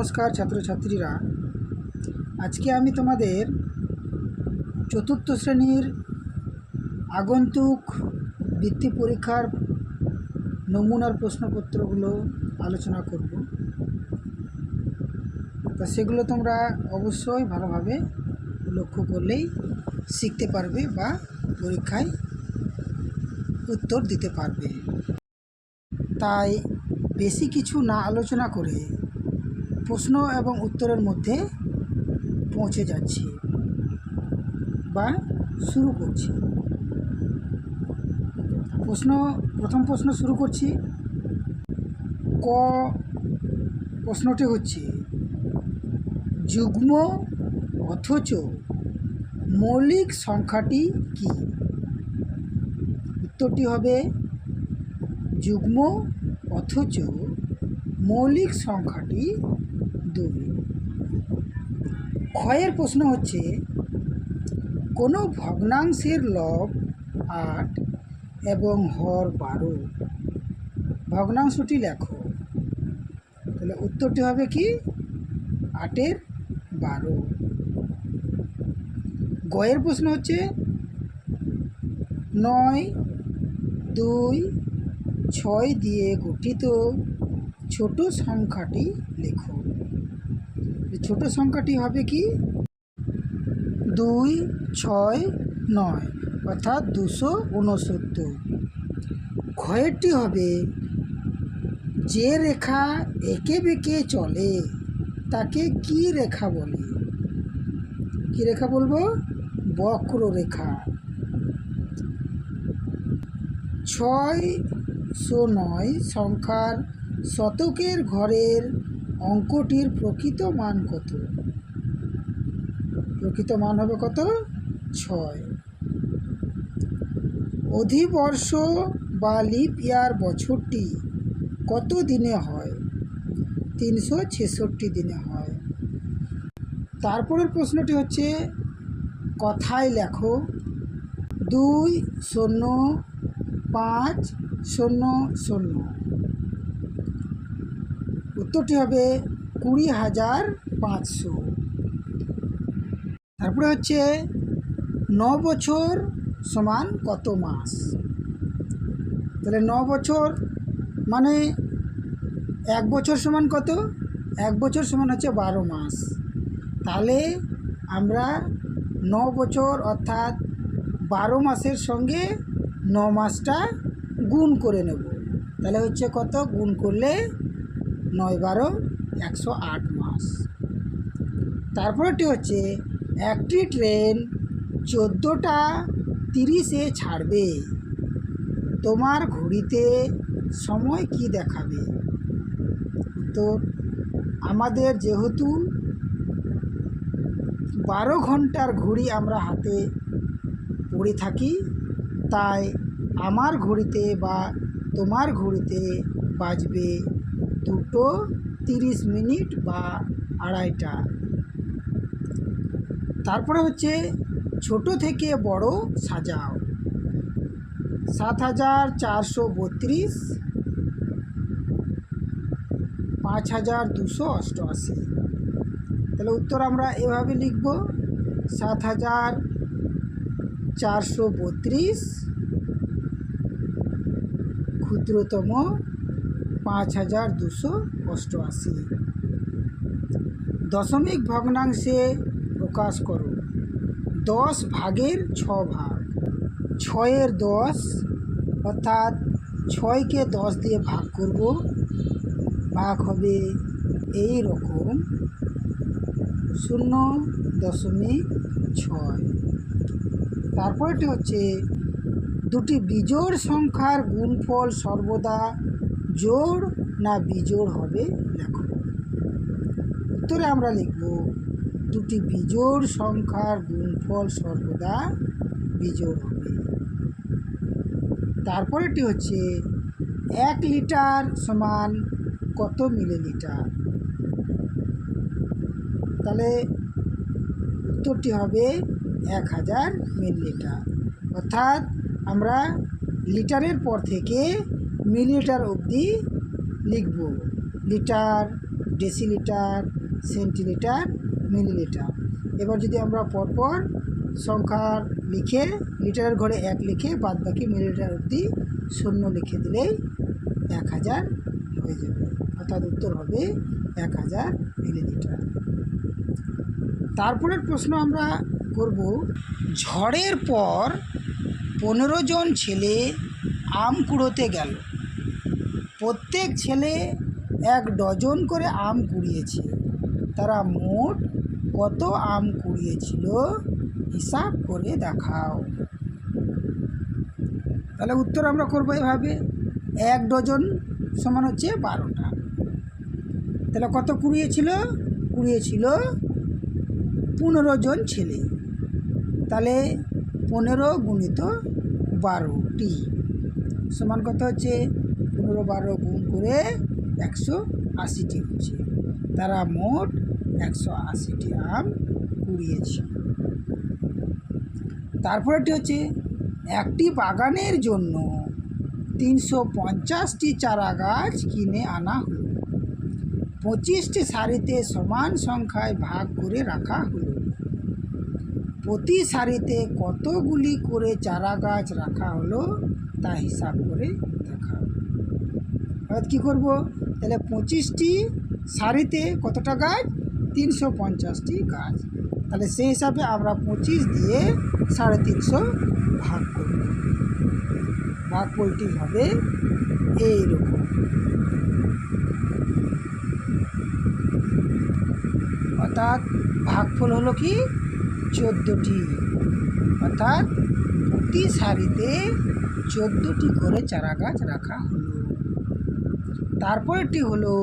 নমস্কার ছাত্রছাত্রীরা। আজকে আমি তোমাদের চতুর্থ শ্রেণির আগন্তুক বৃত্তি পরীক্ষার নমুনার প্রশ্নপত্রগুলো আলোচনা করব। তা সেগুলো তোমরা অবশ্যই ভালোভাবে লক্ষ্য করলেই শিখতে পারবে বা পরীক্ষায় উত্তর দিতে পারবে। তাই বেশি কিছু না আলোচনা করে প্রশ্ন এবং উত্তরের মধ্যে পৌঁছে যাচ্ছি বা শুরু করছি। প্রশ্ন, প্রথম প্রশ্ন শুরু করছি। ক প্রশ্নটি হচ্ছে, যুগ্ম অথচ মৌলিক সংখ্যাটি কি? উত্তরটি হবে, যুগ্ম অথচ মৌলিক সংখ্যাটি দুই ক্ষয়ের প্রশ্ন হচ্ছে, কোনো ভগ্নাংশের লব আট এবং হর বারো, ভগ্নাংশটি লেখো। তাহলে উত্তরটি হবে কি? আটের বারো। গয়ের প্রশ্ন হচ্ছে, নয়, দুই, ছয় দিয়ে গঠিত ছোট সংখ্যাটি লেখো। ছোট সংখ্যাটি হবে কি? দুই, ছয়, নয়, অর্থাৎ দুশো উনসত্তর ক্ষয়েরটি হবে, যে রেখা এঁকে বেঁকে চলে, তাকে কি রেখা বলে? কি রেখা বলব? বক্ররেখা। ছয়শো নয়, সংখ্যার শতকের ঘরের অঙ্কটির প্রকৃত মান কত? প্রকৃত মান হবে কত? ছয়। অধিবর্ষ বা লিপ ইয়ার বছরটি কত দিনে হয়? তিনশো ছেষট্টি দিনে হয়। তারপরের প্রশ্নটি হচ্ছে, কথায় লেখো, দুই শূন্য পাঁচ শূন্য শূন্য। উত্তরটি হবে কুড়ি হাজার পাঁচশো। তারপরে হচ্ছে ন বছর সমান কত মাস? তাহলে ন বছর মানে এক বছর সমান কত? এক বছর সমান হচ্ছে বারো মাস। তাহলে আমরা ন বছর অর্থাৎ বারো মাসের সঙ্গে ন মাসটা গুণ করে নেব। তাহলে হচ্ছে কত? গুণ করলে নয় বারো, একশো আট মাস। তারপরটি হচ্ছে, একটি ট্রেন চোদ্দোটা তিরিশে ছাড়বে। তোমার ঘড়িতে সময় কি দেখাবে? তো আমাদের যেহেতু বারো ঘণ্টার ঘড়ি আমরা হাতে পড়ে থাকি, তাই আমার ঘড়িতে বা তোমার ঘড়িতে বাজবে দুটো তিরিশ মিনিট বা আড়াইটা। তারপরে হচ্ছে ছোট থেকে বড় সাজাও। সাত হাজার চারশো বত্রিশ, পাঁচ হাজার দুশো অষ্টআশি। তাহলে উত্তর আমরা এভাবে লিখব। সাত হাজার চারশো বত্রিশ, ক্ষুদ্রতম পাঁচ হাজার দুশো অষ্টআশি। দশমিক ভগ্নাংশে প্রকাশ করো। দশ ভাগের ছ ভাগ। ছয়ের দশ, অর্থাৎ ছয়কে দশ দিয়ে ভাগ করব। ভাগ হবে এই রকম শূন্য দশমিক ছয়। তারপরটি হচ্ছে দুটি বিজোড় সংখ্যার গুণফল সর্বদা জোড় না বিজোড় হবে লেখো উত্তরে আমরা লিখব, দুটি বিজোড় সংখ্যার গুণফল সর্বদা বিজোড় হবে। তারপরেটি হচ্ছে, এক লিটার সমান কত মিলিলিটার? তাহলে উত্তরটি হবে এক হাজার মিলিলিটার। অর্থাৎ আমরা লিটারের পর থেকে মিলিলিটার অবধি লিখব। Litre, decilitre, centilitre, millilitre. এবার যদি আমরা পরপর সংখ্যা লিখে, লিটারের ঘরে এক লিখে বাদ বাকি মিলিলিটার অবধি শূন্য লিখে দিলেই এক হাজার হয়ে যাবে। অর্থাৎ উত্তর হবে এক হাজার মিলিলিটার। তারপরের প্রশ্ন আমরা করব, ঝড়ের পর পনেরো জন ছেলে আম কুড়োতে গেল। প্রত্যেক ছেলে এক ডজন করে আম কুড়িয়েছে। তারা মোট কত আম কুড়িয়েছিল? হিসাব করে দেখাও। তাহলে উত্তর আমরা করব এভাবে। এক ডজন সমান হচ্ছে বারোটা। তাহলে কত কুড়িয়েছিল? কুড়িয়েছিল পনেরো জন ছেলে। তাহলে পনেরো গুণিত বারোটি। সমান কত হচ্ছে? পনেরো বারো গুণ করে একশো আশিটি হচ্ছে। তারা মোট একশো আশিটি আম কুড়িয়েছে। তারপরেটি হচ্ছে, একটি বাগানের জন্য তিনশো পঞ্চাশটি চারা গাছ কিনে আনা হলো। পঁচিশটি সারিতে সমান সংখ্যায় ভাগ করে রাখা হলো। প্রতি সারিতে কতগুলি করে চারা গাছ রাখা হলো তা হিসাব করে অর্থাৎ কী করব? তাহলে পঁচিশটি সারিতে কতটা গাছ তিনশো পঞ্চাশটি গাছ তাহলে সেই হিসাবে আমরা পঁচিশ দিয়ে সাড়ে তিনশো ভাগ করব। ভাগ পোলটি হবে এইরকম। অর্থাৎ ভাগফল হলো কি? চোদ্দোটি। অর্থাৎ প্রতি সারিতে চোদ্দোটি করে চারা গাছ রাখা হলো। তারপরটি হলো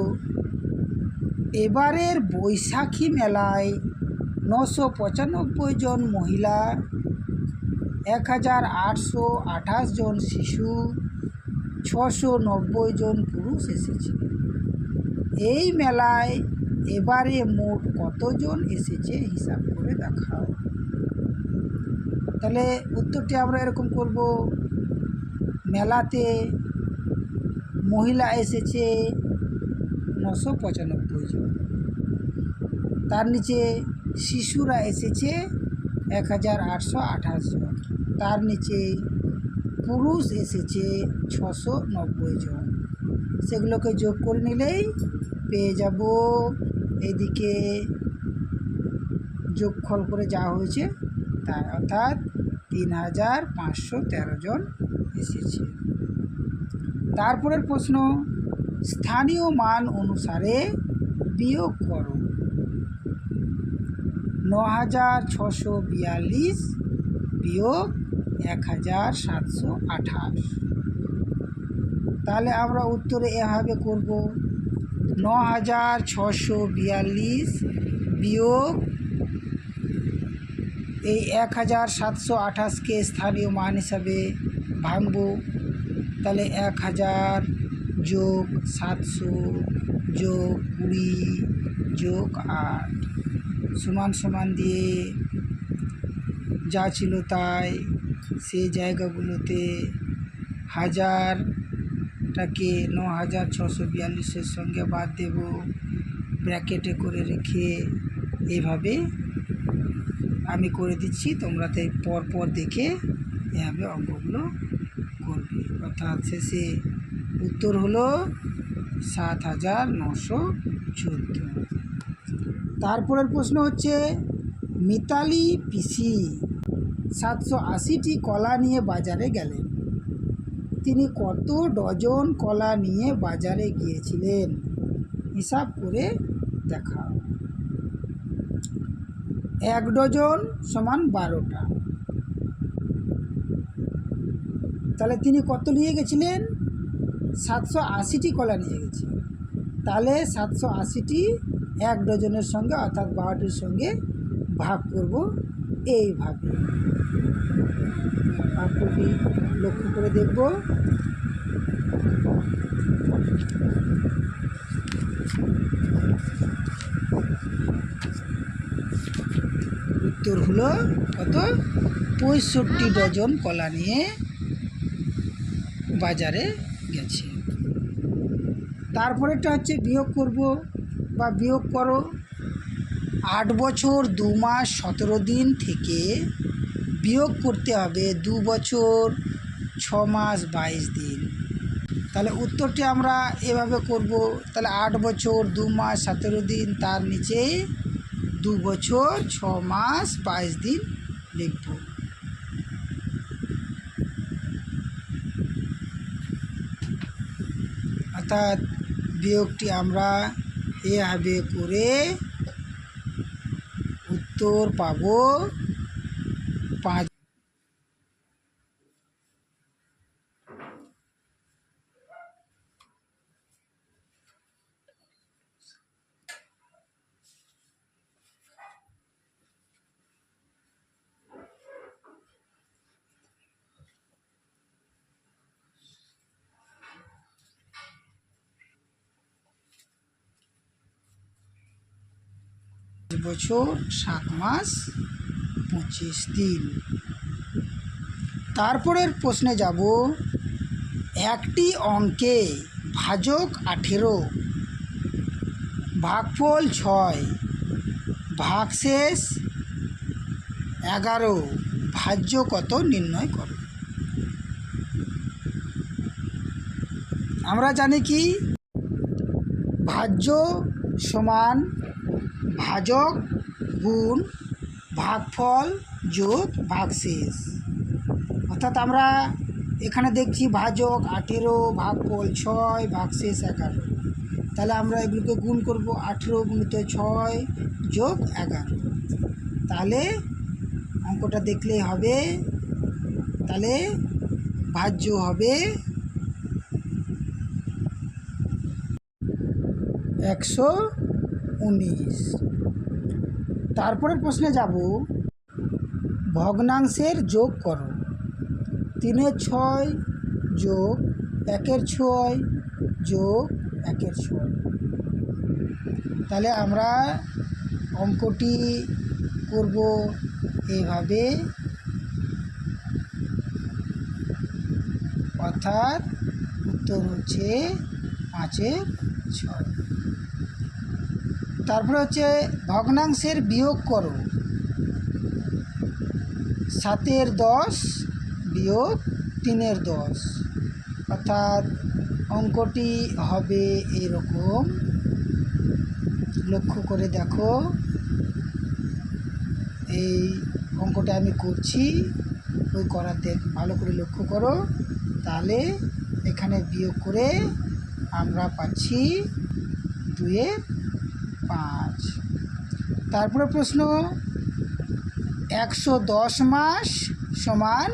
এবারের বৈশাখী মেলায় নশো পঁচানব্বই জন মহিলা, এক হাজার আটশো আঠাশ জন শিশু, ছশো নব্বই জন পুরুষ এসেছে। এই মেলায় এবারে মোট কতজন এসেছে হিসাব করে দেখাও। তাহলে উত্তরটি আমরা এরকম করব, মেলাতে মহিলা এসেছে নশো পঁচানব্বই জন। তার নিচে শিশুরা এসেছে এক হাজার আটশো আঠাশ জন। তার নিচে পুরুষ এসেছে ছশো নব্বই জন। সেগুলোকে যোগ করে নিলেই পেয়ে যাব এদিকে যোগফল করে যা হয়েছে তার অর্থাৎ তিন হাজার পাঁচশো তেরো জন এসেছে। তারপরের প্রশ্ন, স্থানীয় মান অনুসারে বিয়োগ করো। ন হাজার ছশো বিয়াল্লিশ বিয়োগ এক হাজার সাতশো আঠাশ। তাহলে আমরা উত্তরে এভাবে করব ন হাজার ছশো বিয়াল্লিশ বিয়োগ এই এক হাজার সাতশো আঠাশকে স্থানীয় মান হিসাবে ভাঙব। তাহলে এক হাজার যোগ সাতশো যোগ কুড়ি যোগ আট। সমান সমান দিয়ে যা ছিল তাই সেই জায়গাগুলোতে হাজারটাকে ন হাজার ছশো বিয়াল্লিশের সঙ্গে বাদ দেব, ব্র্যাকেটে করে রেখে এভাবে আমি করে দিচ্ছি। তোমরা তাই পর পর দেখে এভাবে অঙ্কগুলো অর্থাৎ শেষে উত্তর হলো সাত হাজার নশো চোদ্দ। তারপরের প্রশ্ন হচ্ছে, মিতালি পিসি সাতশো আশিটি কলা নিয়ে বাজারে গেলেন। তিনি কত ডজন কলা নিয়ে বাজারে গিয়েছিলেন? হিসাব করে দেখাও। এক ডজন সমান বারোটা। তাহলে তিনি কত নিয়ে গেছিলেন? সাতশো আশিটি কলা নিয়ে গেছিলেন। তাহলে সাতশো আশিটি এক ডজনের সঙ্গে অর্থাৎ বারোটির সঙ্গে ভাগ করব এইভাবে করবি লক্ষ্য করে দেখব। উত্তর হলো কত? পঁয়ষট্টি ডজন কলা নিয়ে বাজারে গেছে। তারপরেটা হচ্ছে বিয়োগ করব বা বিয়োগ করো। আট বছর, দু মাস, সতেরো দিন থেকে বিয়োগ করতে হবে দু বছর, ছ মাস, বাইশ দিন। তাহলে উত্তরটি আমরা এভাবে করব। তাহলে আট বছর, দু মাস, সতেরো দিন, তার নিচে দু বছর, ছ মাস, বাইশ দিন লিখব। অর্থাৎ বিয়োগটি আমরা এভাবে করে উত্তর পাব পাঁচ বছর, সাত মাস, পঁচিশ দিন। তারপরের প্রশ্নে যাব, একটি অঙ্কে ভাজক আঠেরো, ভাগফল ছয়, ভাগশেষ এগারো, ভাজ্য কত নির্ণয় করো? আমরা জানি কি? ভাজ্য সমান ভাজক, গুণ, ভাগফল যোগ ভাগশেষ। অর্থাৎ আমরা এখানে দেখছি ভাজক আঠেরো, ভাগফল ছয়, ভাগশেষ এগারো। তাহলে আমরা এগুলোকে গুণ করব আঠেরো গুণিত ছয়, যোগ এগারো। তাহলে অঙ্কটা দেখলেই হবে, তাহলে ভাজ্য হবে একশো উনিশ। তারপরের প্রশ্নে যাব। ভগ্নাংশের যোগ করো। তিনের ছয় যোগ একের ছয় যোগ একের ছয়। তাহলে আমরা অঙ্কটি করব এভাবে। অর্থাৎ উত্তর হচ্ছে পাঁচের ছয়। তারপরে হচ্ছে ভগ্নাংশের বিয়োগ করো। সাতের দশ বিয়োগ তিনের দশ। অর্থাৎ অঙ্কটি হবে এরকম। লক্ষ্য করে দেখো। এই অঙ্কটা আমি করছি, ওই দেখ ভালো করে লক্ষ্য করো। তাহলে এখানে বিয়োগ করে আমরা পাচ্ছি দুয়ে পাঁচ। তারপরে প্রশ্ন, একশো দশ মাস সমান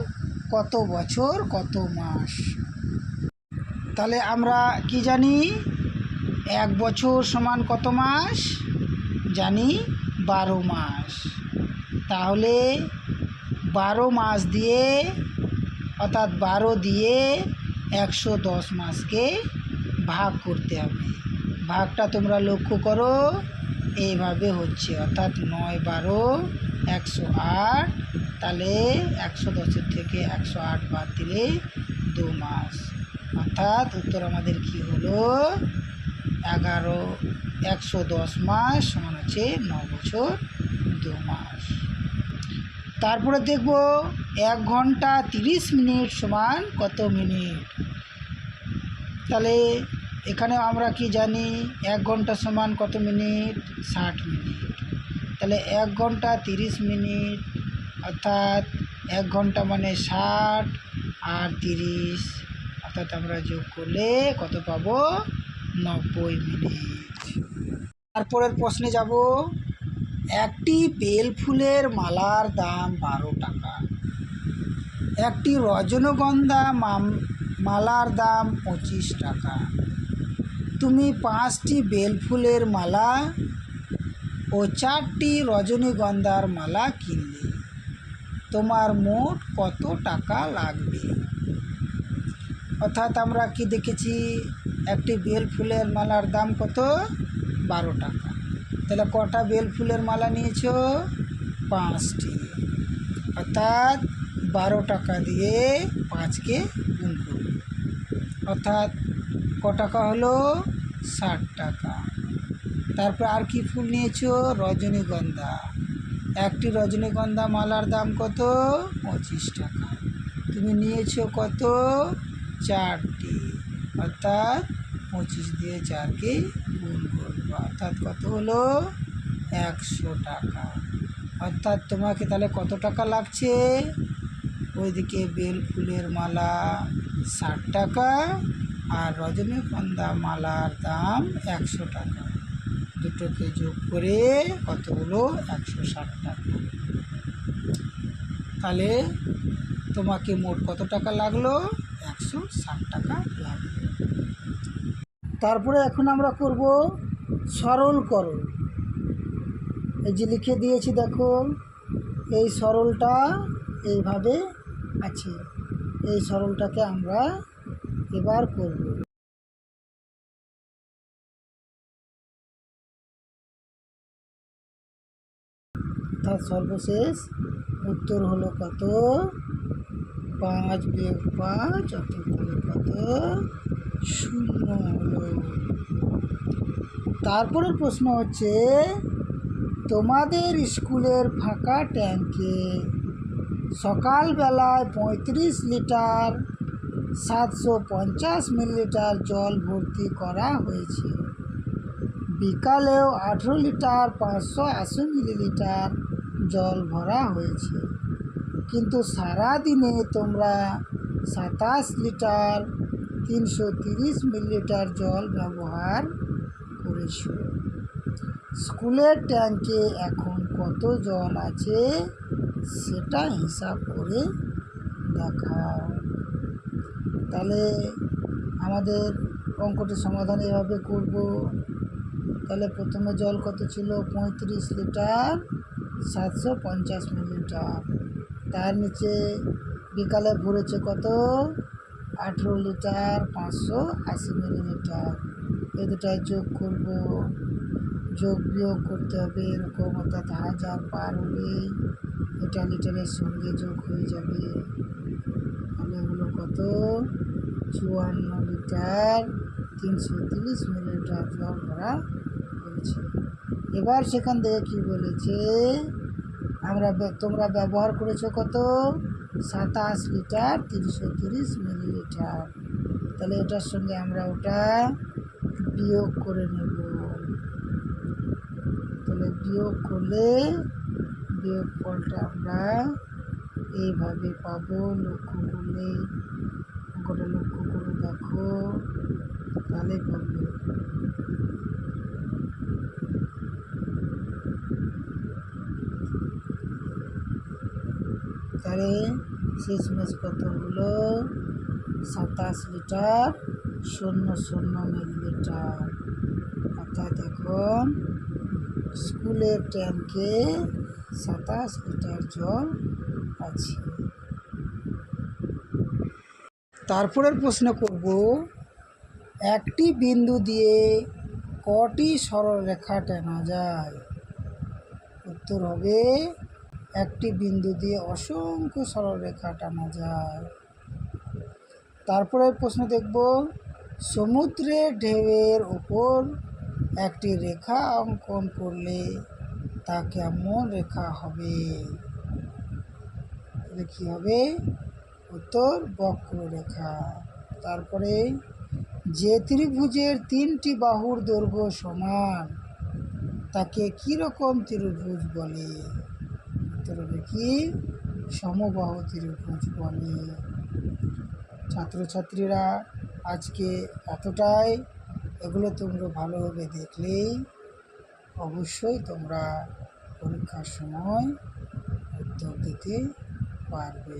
কত বছর, কত মাস? তাহলে আমরা কি জানি? এক বছর সমান কত মাস? জানি বারো মাস। তাহলে বারো মাস দিয়ে, অর্থাৎ বারো দিয়ে একশো দশ মাসকে ভাগ করতে হবে। ভাগটা তোমরা লক্ষ্য করো। এইভাবে হচ্ছে, অর্থাৎ নয় বারো, একশো আট, তাহলে একশো দশের থেকে একশো আট বাদ দিলে দু মাস। অর্থাৎ উত্তর আমাদের কি হলো? এগারো, একশো দশ মাস সমান হচ্ছে ন বছর দু মাস। তারপরে দেখব, এক ঘণ্টা তিরিশ মিনিট সমান কত মিনিট? তাহলে এখানে আমরা কি জানি, এক ঘণ্টা সমান কত মিনিট? ষাট মিনিট। তাহলে এক ঘণ্টা তিরিশ মিনিট, অর্থাৎ এক ঘণ্টা মানে ষাট আর তিরিশ, অর্থাৎ আমরা যোগ করলে কত পাবো? নব্বই মিনিট। তারপরের প্রশ্নে যাব। একটি বেল ফুলের মালার দাম বারো টাকা। একটি রজনীগন্ধা মাম- মালার দাম পঁচিশ টাকা। তুমি পাঁচটি বেল ফুলের মালা ও চারটি রজনীগন্ধার মালা কিনলে, তোমার মোট কত টাকা লাগবে? অর্থাৎ আমরা কি দেখেছি, একটি বেল ফুলের মালার দাম কত? বারো টাকা। তাহলে কটা বেল ফুলের মালা নিয়েছো? পাঁচটি। অর্থাৎ বারো টাকা দিয়ে পাঁচকে গুণ করব অর্থাৎ ক টাকা হলো? ষাট টাকা। তারপর আর কি ফুল নিয়েছো? রজনীগন্ধা। একটি রজনীগন্ধা মালার দাম কত? পঁচিশ টাকা। তুমি নিয়েছো কত? চারটি। অর্থাৎ পঁচিশ দিয়ে চারকে গুণ করব। অর্থাৎ কত হলো? একশো টাকা। অর্থাৎ তোমাকে তাহলে কত টাকা লাগছে? ওইদিকে বেল ফুলের মালা ষাট টাকা আর রজনীগন্ধা মালার দাম একশো টাকা। দুটোকে যোগ করে কতগুলো? একশো ষাট টাকা। তাহলে তোমাকে মোট কত টাকা লাগল? একশো ষাট টাকা লাগল। তারপরে এখন আমরা করব সরলকরণ। এই যে লিখে দিয়েছি, দেখো, এই সরলটা এইভাবে আছে। এই সরলটাকে আমরা এবার করব। তার সর্বশেষ উত্তর হলো কত? পাঁচ বিয়োগ পাঁচ অর্থাৎ হলো কত? শূন্য হলো। তারপরের প্রশ্ন হচ্ছে, তোমাদের স্কুলের ফাঁকা ট্যাঙ্কে সকালবেলায় পঁয়ত্রিশ লিটার সাতশো পঞ্চাশ মিলিলিটার জল ভর্তি করা হয়েছে। বিকালেও আঠেরো লিটার পাঁচশো আশি মিলিলিটার জল ভরা হয়েছে। কিন্তু সারাদিনে তোমরা সাতাশ লিটার তিনশো তিরিশ মিলিলিটার জল ব্যবহার করেছ। স্কুলের ট্যাঙ্কে এখন কত জল আছে সেটা হিসাব করে দেখাও। তাহলে আমাদের অঙ্কটি সমাধান এভাবে করব। তাহলে প্রথমে জল কত ছিল? পঁয়ত্রিশ লিটার, সাতশো পঞ্চাশ মিলিলিটার তার নিচে বিকালে ভরেছে কত? আঠেরো লিটার, পাঁচশো আশি মিলিলিটার এ দুটায় যোগ করব। যোগ বিয়োগ করতে হবে এরকম, অর্থাৎ হাজার পার হলেই এটা লিটারের সঙ্গে যোগ হয়ে যাবে। কত চুয়ান্ন লিটার তিনশো তিরিশ মিলিলিটার জল ভরা হয়েছে এবার সেখান থেকে কী বলেছে? আমরা তোমরা ব্যবহার করেছ কত? সাতাশ লিটার তিনশো তিরিশ মিলিলিটার। তাহলে এটার সঙ্গে আমরা ওটা বিয়োগ করে নেব। তাহলে বিয়োগ করলে বিয়োগ ফলটা আমরা এইভাবে পাবো লক্ষ্য করলে। অঙ্কটা লক্ষ্য করে, দেখো তাহলে পাবে তাহলে শেষমেশ কত হলো? সাতাশ লিটার, শূন্য শূন্য মিলিলিটার অর্থাৎ এখন স্কুলের ট্যাঙ্কে সাতাশ লিটার জল আছে। তারপরের প্রশ্ন করব, একটি বিন্দু দিয়ে কটি সরলরেখা টানা যায়? উত্তর হবে, একটি বিন্দু দিয়ে অসংখ্য সরলরেখা টানা যায়। তারপরে প্রশ্ন দেখব সমুদ্রের ঢেউয়ের ওপর একটি রেখা অঙ্কন করলে তা কেমন রেখা হবে? কী হবে? উত্তর বক্ররেখা। তারপরে যে ত্রিভুজের তিনটি বাহুর দৈর্ঘ্য সমান, তাকে কীরকম ত্রিভুজ বলে? উত্তর কি? সমবাহু ত্রিভুজ বলে। ছাত্রছাত্রীরা, আজকে এতটাই। এগুলো তোমরা ভালোভাবে দেখলেই অবশ্যই তোমরা পরীক্ষার সময় উত্তর দিতে পারবে।